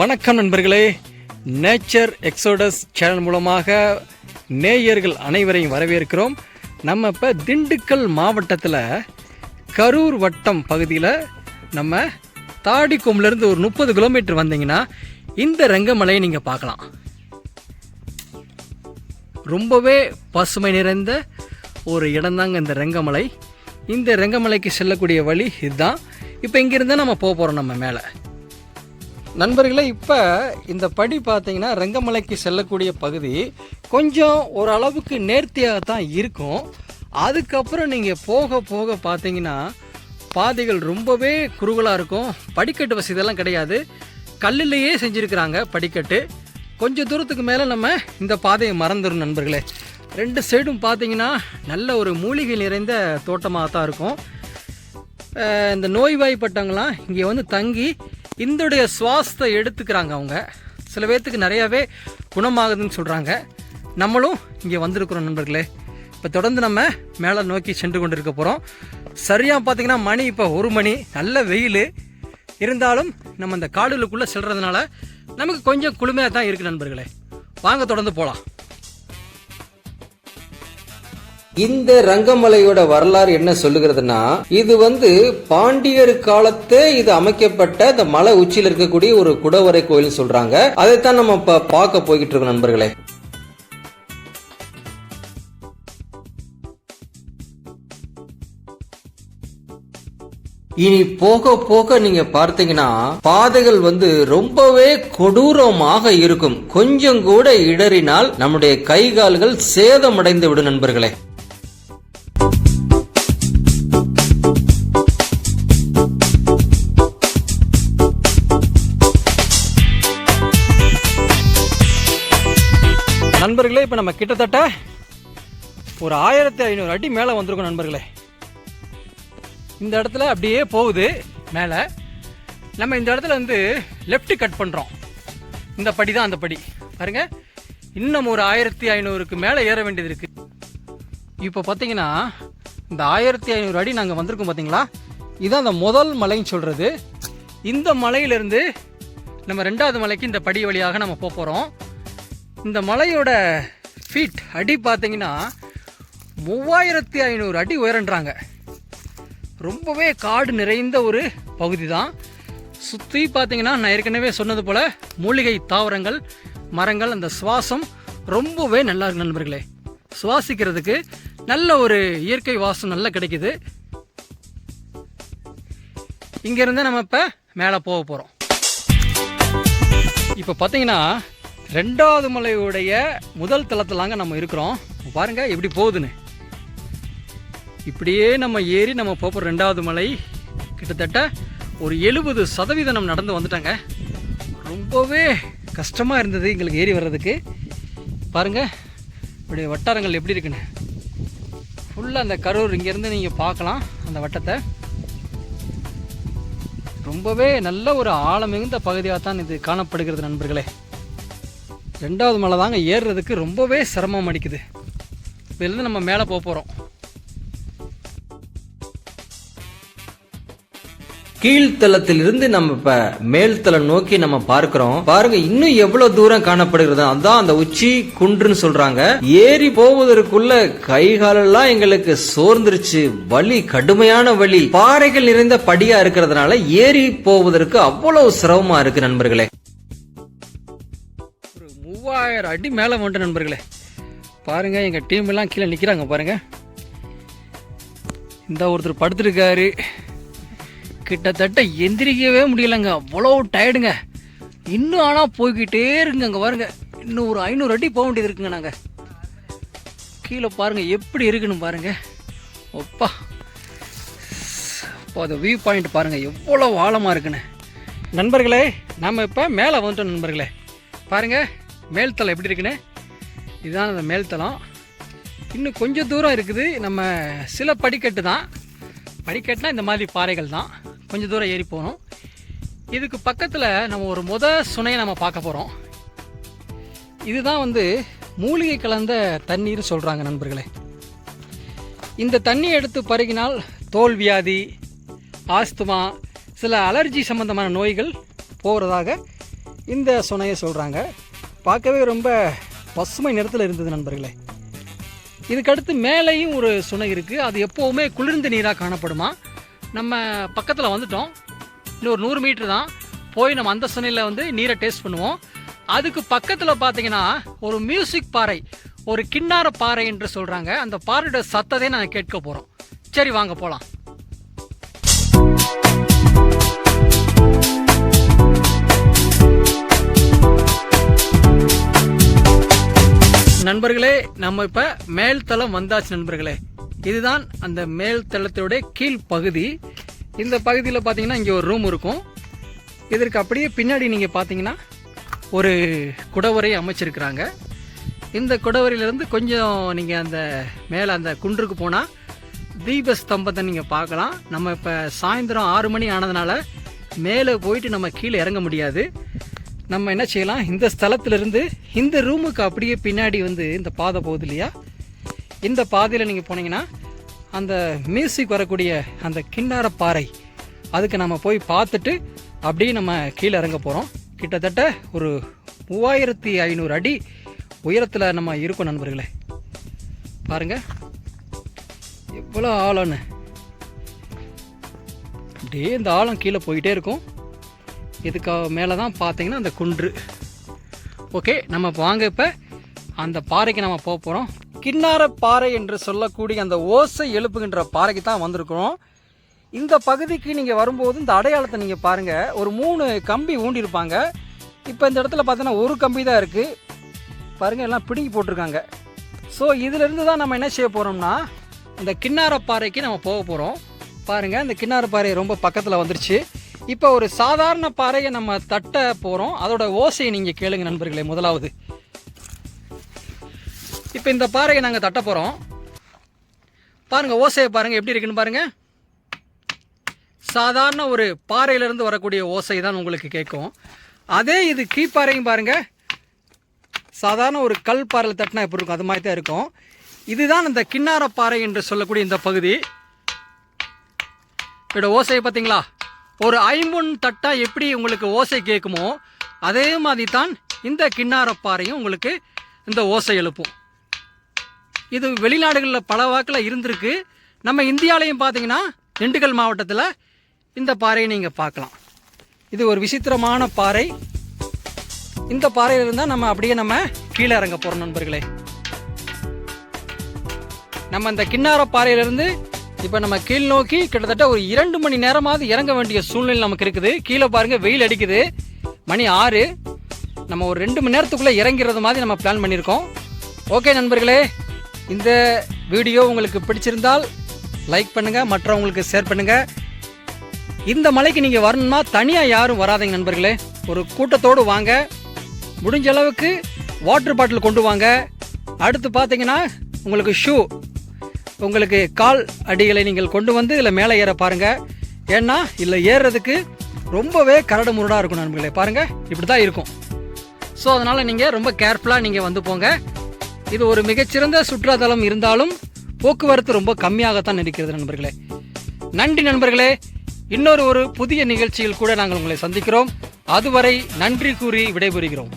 வணக்கம் நண்பர்களே. Nature exodus channel மூலமாக நேயர்கள் அனைவரையும் வரவேற்கிறோம். நம்ம இப்போ திண்டுக்கல் மாவட்டத்தில் கரூர் வட்டம் பகுதியில் நம்ம தாடிக்கொம்பிலேருந்து ஒரு முப்பது கிலோமீட்டர் வந்தீங்கன்னா இந்த ரங்கமலையை நீங்கள் பார்க்கலாம். ரொம்பவே பசுமை நிறைந்த ஒரு இடம்தாங்க இந்த ரெங்கமலை. இந்த ரெங்கமலைக்கு செல்லக்கூடிய வழி இதுதான். இப்போ இங்கேருந்து நம்ம போக போகிறோம் நம்ம மேலே. நண்பர்களே இப்போ இந்த படி பார்த்தீங்கன்னா ரெங்கமலைக்கு செல்லக்கூடிய பகுதி கொஞ்சம் ஓரளவுக்கு நேர்த்தியாக தான் இருக்கும். அதுக்கப்புறம் நீங்கள் போக போக பார்த்தீங்கன்னா பாதைகள் ரொம்பவே குறுகலாக இருக்கும். படிக்கட்டு வசதியெல்லாம் கிடையாது. கல்லிலேயே செஞ்சுருக்கிறாங்க படிக்கட்டு. கொஞ்சம் தூரத்துக்கு மேலே நம்ம இந்த பாதையை மறந்துடும் நண்பர்களே. ரெண்டு சைடும் பார்த்தீங்கன்னா நல்ல ஒரு மூலிகை நிறைந்த தோட்டமாக தான் இருக்கும் இந்த நோய்வாய்ப்பட்டவங்களாம் இங்கே வந்து தங்கி இந்துடைய சுவாசத்தை எடுத்துக்கிறாங்க அவங்க. சில பேர்த்துக்கு நிறையாவே குணமாகுதுன்னு சொல்கிறாங்க நம்மளும் இங்கே வந்திருக்கிறோம் நண்பர்களே. இப்போ தொடர்ந்து நம்ம மேலே நோக்கி சென்று கொண்டு இருக்க போகிறோம் சரியாக பார்த்தீங்கன்னா மணி இப்போ ஒரு மணி. நல்ல வெயில். இருந்தாலும் நம்ம இந்த காடுகளுக்குள்ளே செல்றதுனால நமக்கு கொஞ்சம் குளுமையாக தான் இருக்குது நண்பர்களே. வாங்க தொடர்ந்து போகலாம் இந்த ரங்கமலையோட வரலாறு என்ன சொல்லுகிறதுனா இது வந்து பாண்டியர் காலத்தே இது அமைக்கப்பட்ட இந்த மலை உச்சியில் இருக்கக்கூடிய ஒரு குடவரை கோயில் சொல்றாங்க. அதைத்தான் நம்ம இப்ப பார்க்க போய்கிட்டு இருக்கோம் நண்பர்களே. இனி போக போக நீங்க பார்த்தீங்கன்னா பாதைகள் வந்து ரொம்பவே கொடூரமாக இருக்கும். கொஞ்சம் கூட இடறினால் நம்முடைய கை கால்கள் சேதமடைந்து விடும் நண்பர்களே. நண்பர்களே இப்போ நம்ம கிட்டத்தட்ட ஒரு ஆயிரத்தி ஐநூறு அடி மேலே வந்திருக்கோம் நண்பர்களே. இந்த இடத்துல அப்படியே போகுது மேலே. நம்ம இந்த இடத்துல வந்து லெஃப்ட் கட் பண்ணுறோம் இந்த படி தான் அந்த படி. பாருங்க இன்னும் ஒரு ஆயிரத்தி ஐநூறுக்கு மேலே ஏற வேண்டியது இருக்குது இப்போ பார்த்தீங்கன்னா இந்த ஆயிரத்தி ஐநூறு அடி நாங்கள் வந்திருக்கோம் பார்த்தீங்களா இதுதான் அந்த முதல் மலைன்னு சொல்கிறது இந்த மலையிலேருந்து நம்ம ரெண்டாவது மலைக்கு இந்த படி வழியாக நம்ம போகிறோம் இந்த மலையோட ஃபீட் அடி பார்த்தீங்கன்னா மூவாயிரத்தி ஐநூறு அடி உயரன்றாங்க ரொம்பவே காடு நிறைந்த ஒரு பகுதி தான் சுற்றி பார்த்தீங்கன்னா நான் ஏற்கனவே சொன்னது போல் மூலிகை தாவரங்கள் மரங்கள் அந்த சுவாசம் ரொம்பவே நல்லா இருக்கு நண்பர்களே. சுவாசிக்கிறதுக்கு நல்ல ஒரு இயற்கை வாசம் நல்லா கிடைக்குது. இங்கேருந்து நம்ம இப்போ மேலே போக போகிறோம் இப்போ பார்த்தீங்கன்னா ரெண்டாவது மலையுடைய முதல் தளத்திலாங்க நம்ம இருக்கிறோம். பாருங்கள் எப்படி போகுதுன்னு. இப்படியே நம்ம ஏறி நம்ம போகிற ரெண்டாவது மலை கிட்டத்தட்ட ஒரு எழுபது சதவீதம் நம்ம நடந்து வந்துட்டாங்க. ரொம்பவே கஷ்டமாக இருந்தது எங்களுக்கு ஏறி வர்றதுக்கு. பாருங்க இப்படி வட்டாரங்கள் எப்படி இருக்குன்னு. ஃபுல்லாக அந்த கரூர் இங்கேருந்து நீங்கள் பார்க்கலாம் அந்த வட்டத்தை. ரொம்பவே நல்ல ஒரு ஆழம் மிகுந்த பகுதியாக தான் இது காணப்படுகிறது நண்பர்களே. ரெண்டாவது மலை தாங்க ஏறுறதுக்கு ரொம்பவே சிரமம் அடிக்குது. இதுலேருந்து நம்ம மேலே போக போகிறோம் கீழ்த்தளத்திலிருந்து நம்ம இப்ப மேல்தளம் நோக்கி நம்ம பார்க்கிறோம். பாருங்க இன்னும் எவ்வளவு தூரம் காணப்படுகிறது. அதான் அந்த உச்சி குன்றுன்னு சொல்றாங்க. ஏறி போவதற்குள்ள கை காலெல்லாம் எங்களுக்கு சோர்ந்துருச்சு. வலி கடுமையான வலி. பாறைகள் நிறைந்த படியா இருக்கிறதுனால ஏறி போவதற்கு அவ்வளவு சிரமமா இருக்கு நண்பர்களே. மூவாயிரம் அடி மேலே வந்துட்டு நண்பர்களே. பாருங்க எங்கள் டீம் எல்லாம் கீழே நிற்கிறாங்க பாருங்கள் இந்த ஒருத்தர் படுத்துருக்காரு. கிட்டத்தட்ட எந்திரிக்கவே முடியலைங்க. அவ்வளோ டயர்டுங்க இன்னும் ஆனால் போய்கிட்டே இருங்க அங்கே பாருங்க. இன்னும் ஒரு ஐநூறு அடி போக வேண்டியது இருக்குங்க நாங்கள் கீழே பாருங்க எப்படி இருக்குன்னு பாருங்கள் ஒப்பா. இப்போ அந்த வியூ பாயிண்ட் பாருங்க எவ்வளோ ஆழமாக இருக்குன்னு. நண்பர்களே நம்ம இப்போ மேலே வந்துட்டோம் நண்பர்களே. பாருங்கள் மேல்தளம் எப்படி இருக்குன்னு? இதுதான் அந்த மேல்தளம். இன்னும் கொஞ்சம் தூரம் இருக்குது. நம்ம சில படிக்கட்டு தான். படிக்கட்டுனா இந்த மாதிரி பாறைகள் தான். கொஞ்சம் தூரம் ஏறி போகணும். இதுக்கு பக்கத்தில் நம்ம ஒரு முத சுனையை நம்ம பார்க்க போகிறோம் இதுதான் வந்து மூலிகை கலந்த தண்ணீர் சொல்கிறாங்க நண்பர்களே. இந்த தண்ணி எடுத்து பருகினால் தோல் வியாதி ஆஸ்துமா சில அலர்ஜி சம்பந்தமான நோய்கள் போகிறதாக இந்த சுனையை சொல்கிறாங்க பார்க்கவே ரொம்ப பசுமை நிறத்தில் இருந்தது நண்பர்களே. இதுக்கடுத்து மேலேயும் ஒரு சுனை இருக்குது அது எப்போவுமே குளிர்ந்த நீராக காணப்படுமா? நம்ம பக்கத்தில் வந்துட்டோம். இன்னும் ஒரு நூறு மீட்டர் தான். போய் நம்ம அந்த சுனையில் வந்து நீரை டேஸ்ட் பண்ணுவோம். அதுக்கு பக்கத்தில் பார்த்தீங்கன்னா ஒரு மியூசிக் பாறை ஒரு கிண்ணார பாறை என்று சொல்கிறாங்க அந்த பாறையோட சத்தத்தை நாங்கள் கேட்க போகிறோம் சரி வாங்க போகலாம் நண்பர்களே நம்ம இப்போ மேல்தளம் வந்தாச்சு நண்பர்களே. இதுதான் அந்த மேல்தளத்தோட கீழ் பகுதி. இந்த பகுதியில் பார்த்தீங்கன்னா இங்கே ஒரு ரூம் இருக்கும். இதற்கு அப்படியே பின்னாடி நீங்கள் பார்த்தீங்கன்னா ஒரு குடவரை அமைச்சிருக்கிறாங்க. இந்த குடவரையிலேருந்து கொஞ்சம் நீங்கள் அந்த மேலே அந்த குன்றுக்கு போனால் தீபஸ்தம்பத்தை நீங்கள் பார்க்கலாம். நம்ம இப்போ சாயந்தரம் ஆறு மணி ஆனதுனால மேலே போயிட்டு நம்ம கீழே இறங்க முடியாது. நம்ம என்ன செய்யலாம்? இந்த ஸ்தலத்திலிருந்து இந்த ரூமுக்கு அப்படியே பின்னாடி வந்து இந்த பாதை போகுது இல்லையா? இந்த பாதையில் நீங்கள் போனீங்கன்னா அந்த மியூசிக் வரக்கூடிய அந்த கிண்ணார பாறை அதுக்கு நம்ம போய் பார்த்துட்டு அப்படியே நம்ம கீழே இறங்க போகிறோம் கிட்டத்தட்ட ஒரு மூவாயிரத்தி ஐநூறு அடி உயரத்தில் நம்ம இருக்கோம் நண்பர்களே. பாருங்க. எவ்வளோ ஆழம்னு. அப்படியே இந்த ஆழம் கீழே போயிட்டே இருக்கும். இதுக்கு மேலே தான் பார்த்தீங்கன்னா அந்த குன்று. ஓகே நம்ம வாங்க இப்போ அந்த பாறைக்கு நம்ம போக போகிறோம் கிண்ணார பாறை என்று சொல்லக்கூடிய அந்த ஓசை எழுப்புகின்ற பாறைக்கு தான் வந்திருக்கிறோம். இந்த பகுதிக்கு நீங்கள் வரும்போது இந்த அடையாளத்தை நீங்கள் பாருங்கள் ஒரு மூணு கம்பி ஊண்டியிருப்பாங்க இப்போ இந்த இடத்துல பார்த்தீங்கன்னா ஒரு கம்பி தான் இருக்குது பாருங்கள் எல்லாம் பிடுங்கி போட்டிருக்காங்க. ஸோ இதிலிருந்து தான் நம்ம என்ன செய்ய போகிறோம்னா இந்த கிண்ணார பாறைக்கு நம்ம போக போகிறோம் பாருங்கள் இந்த கிண்ணார பாறை ரொம்ப பக்கத்தில் வந்துருச்சு. இப்போ ஒரு சாதாரண பாறையை நம்ம தட்ட போகிறோம் அதோட ஓசையை நீங்கள் கேளுங்க நண்பர்களே முதலாவது. இப்போ இந்த பாறையை நாங்கள் தட்ட போகிறோம் பாருங்கள் ஓசையை பாருங்கள் எப்படி இருக்குன்னு பாருங்கள் சாதாரண ஒரு பாறையிலேருந்து வரக்கூடிய ஓசை தான் உங்களுக்கு கேட்கும். அதே இது கீப்பாறையும் பாருங்கள் சாதாரண ஒரு கல் பாறையில் தட்டினா எப்படி இருக்கும்? அது மாதிரி தான் இருக்கும். இதுதான் இந்த கிண்ணார பாறை என்று சொல்லக்கூடிய இந்த பகுதி. இதோட ஓசையை பார்த்தீங்களா? ஒரு ஐம்பொன் தட்டா எப்படி உங்களுக்கு ஓசை கேட்குமோ அதே மாதிரி தான் இந்த கிண்ணாரப்பாறையும் உங்களுக்கு இந்த ஓசை எழுப்பும். இது வெளிநாடுகளில் பல வாக்கில் இருந்திருக்கு. நம்ம இந்தியாலையும் பார்த்தீங்கன்னா திண்டுக்கல் மாவட்டத்தில் இந்த பாறையை நீங்கள் பார்க்கலாம். இது ஒரு விசித்திரமான பாறை. இந்த பாறையில் இருந்தால் நம்ம அப்படியே நம்ம கீழே இறங்க போகிறோம் நண்பர்களே. நம்ம இந்த கிண்ணார பாறையிலிருந்து இப்போ நம்ம கீழ் நோக்கி கிட்டத்தட்ட ஒரு இரண்டு மணி நேரமாவது இறங்க வேண்டிய சூழ்நிலை நமக்கு இருக்குது. கீழே பாருங்க வெயில் அடிக்குது. மணி ஆறு. நம்ம ஒரு ரெண்டு மணி நேரத்துக்குள்ளே இறங்கிறது மாதிரி நம்ம பிளான் பண்ணியிருக்கோம். ஓகே நண்பர்களே. இந்த வீடியோ உங்களுக்கு பிடிச்சிருந்தால் லைக் பண்ணுங்கள் மற்றவங்களுக்கு ஷேர் பண்ணுங்கள் இந்த மலைக்கு நீங்கள் வரணும்னா தனியாக யாரும் வராதீங்க நண்பர்களே. ஒரு கூட்டத்தோடு வாங்க. முடிஞ்ச அளவுக்கு வாட்டர் பாட்டில் கொண்டு வாங்க. அடுத்து பார்த்தீங்கன்னா உங்களுக்கு ஷூ உங்களுக்கு கால் அடிகளை நீங்கள் கொண்டு வந்து இதில் மேலே ஏற பாருங்கள் ஏன்னா இதில் ஏறுறதுக்கு ரொம்பவே கரடு முரடாக இருக்கும் நண்பர்களே. பாருங்கள் இப்படி தான் இருக்கும். ஸோ அதனால் நீங்கள் ரொம்ப கேர்ஃபுல்லாக நீங்கள் வந்து போங்க. இது ஒரு மிகச்சிறந்த சுற்றுலாத்தலம் இருந்தாலும் போக்குவரத்து ரொம்ப கம்மியாகத்தான் இருக்கிறது நண்பர்களே. நன்றி நண்பர்களே. இன்னொரு ஒரு புதிய நிகழ்ச்சியில் கூட நாங்கள் உங்களை சந்திக்கிறோம். அதுவரை நன்றி கூறி விடைபெறுகிறோம்.